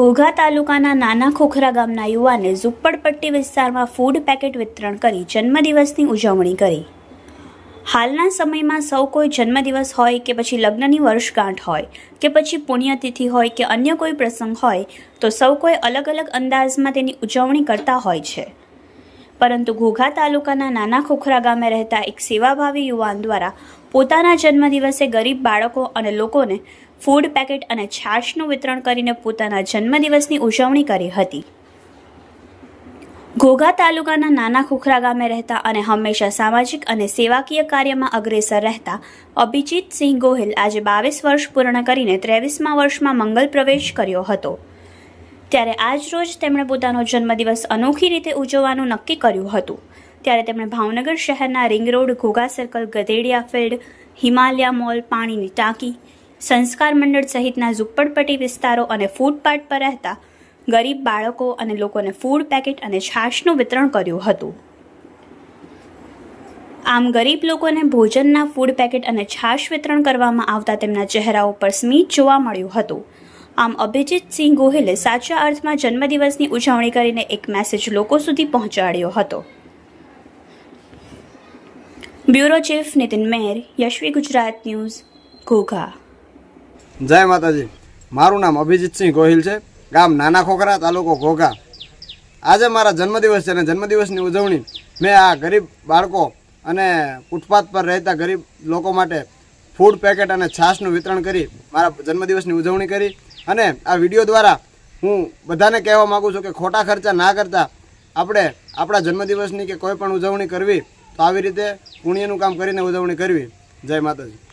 ઘોઘા તાલુકાના નાના ખોખરા ગામના યુવાને ઝુપ્પડપટ્ટી વિસ્તારમાં ફૂડ પેકેટ વિતરણ કરી જન્મદિવસની ઉજવણી કરી. હાલના સમયમાં સૌ કોઈ જન્મદિવસ હોય કે પછી લગ્નની વર્ષગાંઠ હોય કે પછી પુણ્યતિથિ હોય કે અન્ય કોઈ પ્રસંગ હોય તો સૌ કોઈ અલગ અલગ અંદાજમાં તેની ઉજવણી કરતા હોય છે. પરંતુ ઘોઘા તાલુકાના નાના ખોખરા ગામે રહેતા એક સેવાભાવી યુવાન દ્વારા પોતાના જન્મદિવસે ગરીબ બાળકો અને લોકોને ફૂડ પેકેટ અને છાશનું વિતરણ કરીને પોતાના જન્મદિવસની ઉજવણી કરી હતી. ઘોઘા તાલુકાના નાના ખોખરા ગામે રહેતા અને હંમેશા સામાજિક અને સેવાકીય કાર્યમાં અગ્રેસર રહેતા અભિજીત સિંહ ગોહિલ આજે બાવીસ વર્ષ પૂર્ણ કરીને ત્રેવીસમા વર્ષમાં મંગલ પ્રવેશ કર્યો હતો. ત્યારે આજ રોજ તેમણે પોતાનો જન્મદિવસ અનોખી રીતે ઉજવવાનું નક્કી કર્યું હતું. ત્યારે તેમણે ભાવનગર શહેરના ring road, Ghogha circle, Gadhediya field, Himalaya mall, પાણીની ટાંકી સંસ્કાર મંડળ સહિતના ઝુંપડપટ્ટી વિસ્તારો અને ફૂટપાથ પર રહેતા ગરીબ બાળકો અને લોકોને ફૂડ પેકેટ અને છાશનું વિતરણ કર્યું હતું. આમ ગરીબ લોકોને ભોજનના ફૂડ પેકેટ અને છાશ વિતરણ કરવામાં આવતા તેમના ચહેરાઓ પર સ્મિત જોવા મળ્યું હતું. આમ અભિજીત સિંહ ગોહિલે સાચા અર્થમાં જન્મદિવસની ઉજવણી કરીને એક મેસેજ લોકો સુધી પહોંચાડ્યો હતો. Bureau chief Nitin Mer, Yashvi Gujarat news, Ghogha. જય માતાજી. મારું નામ અભિજીતસિંહ ગોહિલ છે. ગામ નાના ખોખરા, તાલુકો ઘોઘા. આજે મારા જન્મદિવસ છે અને જન્મદિવસની ઉજવણી મેં આ ગરીબ બાળકો અને ફૂટપાથ પર રહેતા ગરીબ લોકો માટે ફૂડ પેકેટ અને છાશનું વિતરણ કરી મારા જન્મદિવસની ઉજવણી કરી અને આ વીડિયો દ્વારા હું બધાને કહેવા માગું છું કે ખોટા ખર્ચા ના કરતા આપણે આપણા જન્મદિવસની કે કોઈ પણ ઉજવણી કરવી તો આવી રીતે પુણ્યનું કામ કરીને ઉજવણી કરવી. જય માતાજી.